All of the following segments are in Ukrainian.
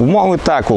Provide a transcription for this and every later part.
Умови так,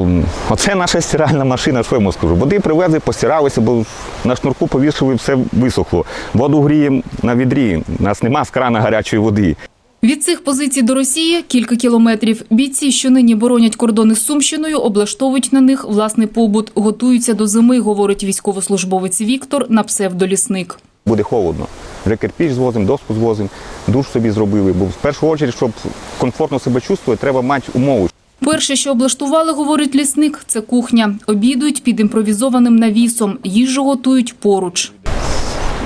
оце наша стиральна машина, що я йому скажу. Води привезли, постиралися, бо на шнурку повішали, все висохло. Воду гріємо на відрі, у нас нема з крана гарячої води. Від цих позицій до Росії кілька кілометрів. Бійці, що нині боронять кордони з Сумщиною, облаштовують на них власний побут, готуються до зими, говорить військовослужбовець Віктор на псевдолісник. Буде холодно. Вже кирпіч звозимо, доску звозимо, душ собі зробили. Бо в першу чергу, щоб комфортно себе чувствувати, треба мати умови. Перше, що облаштували, говорить лісник, це кухня. Обідують під імпровізованим навісом. Їжу готують поруч.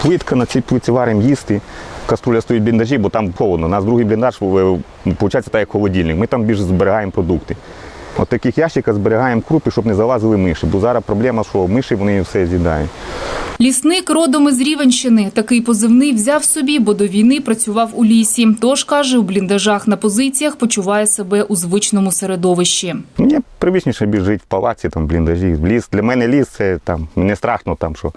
Плитка на цій плитці варимо їсти. Каструля стоїть в бліндажі, бо там холодно. У нас другий бліндаж, виходить, так як холодильник. Ми там більше зберігаємо продукти. От таких ящиках зберігаємо крупи, щоб не залазили миші. Бо зараз проблема, що миші вони все з'їдають. Лісник родом із Рівенщини. Такий позивний взяв собі, бо до війни працював у лісі. Тож, каже, у бліндажах на позиціях почуває себе у звичному середовищі. Мені привичніше більш жити в палаці, там, в бліндажі. Ліс. Для мене ліс це там, не страшно, там, що.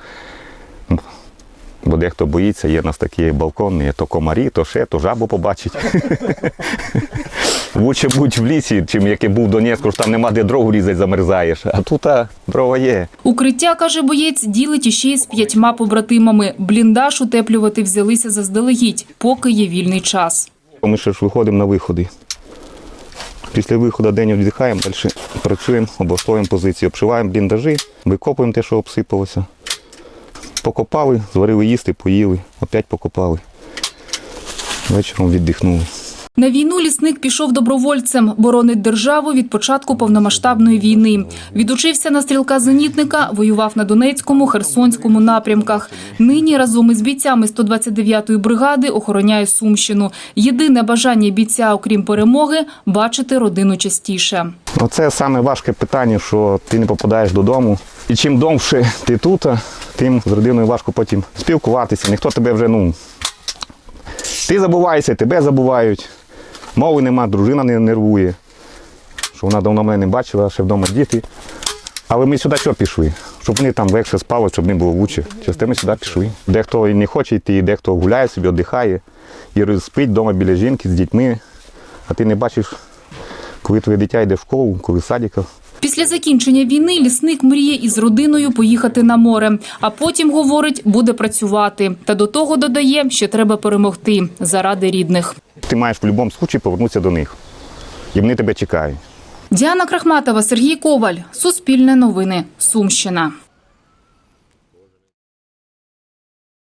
Бо дехто боїться, є в нас такі балкони, то комарі, то ще, то жабу побачить. Лучше бути в лісі, чим як я був в Донецьку, що там нема де дров різати, замерзаєш. А тут а, дрова є. Укриття, каже боєць, ділить іще й з п'ятьма побратимами. Бліндаж утеплювати взялися заздалегідь, поки є вільний час. Ми ще ж виходимо на виходи. Після виходу день віддихаємо, далі працюємо, облаштовуємо позиції, обшиваємо бліндажі, викопуємо те, що обсипалося. Покопали, зварили їсти, поїли, опять покопали. Вечором віддихнули. На війну лісник пішов добровольцем, боронить державу від початку повномасштабної війни. Відучився на стрілка-зенітника, воював на Донецькому, Херсонському напрямках. Нині разом із бійцями 129-ї бригади охороняє Сумщину. Єдине бажання бійця, окрім перемоги, бачити родину частіше. Оце саме важке питання, що ти не попадаєш додому. І чим довше ти тут, тим з родиною важко потім спілкуватися. Ніхто тебе вже, ну. Ти забуваєшся, тебе забувають. Мови нема, дружина не нервує. Що вона давно мене не бачила, ще вдома діти. Але ми сюди що пішли? Щоб вони там легше спали, щоб не було лучше. Через ми сюди пішли. Дехто і не хоче йти, дехто гуляє собі, віддихає. І спить вдома біля жінки з дітьми, а ти не бачиш, коли твоє дитя йде в школу, коли в садика. Після закінчення війни лісник мріє із родиною поїхати на море, а потім, говорить, буде працювати. Та до того додає, що треба перемогти заради рідних. Ти маєш в будь-якому випадку повернутися до них. І вони тебе чекають. Діана Крахматова, Сергій Коваль. Суспільне новини. Сумщина.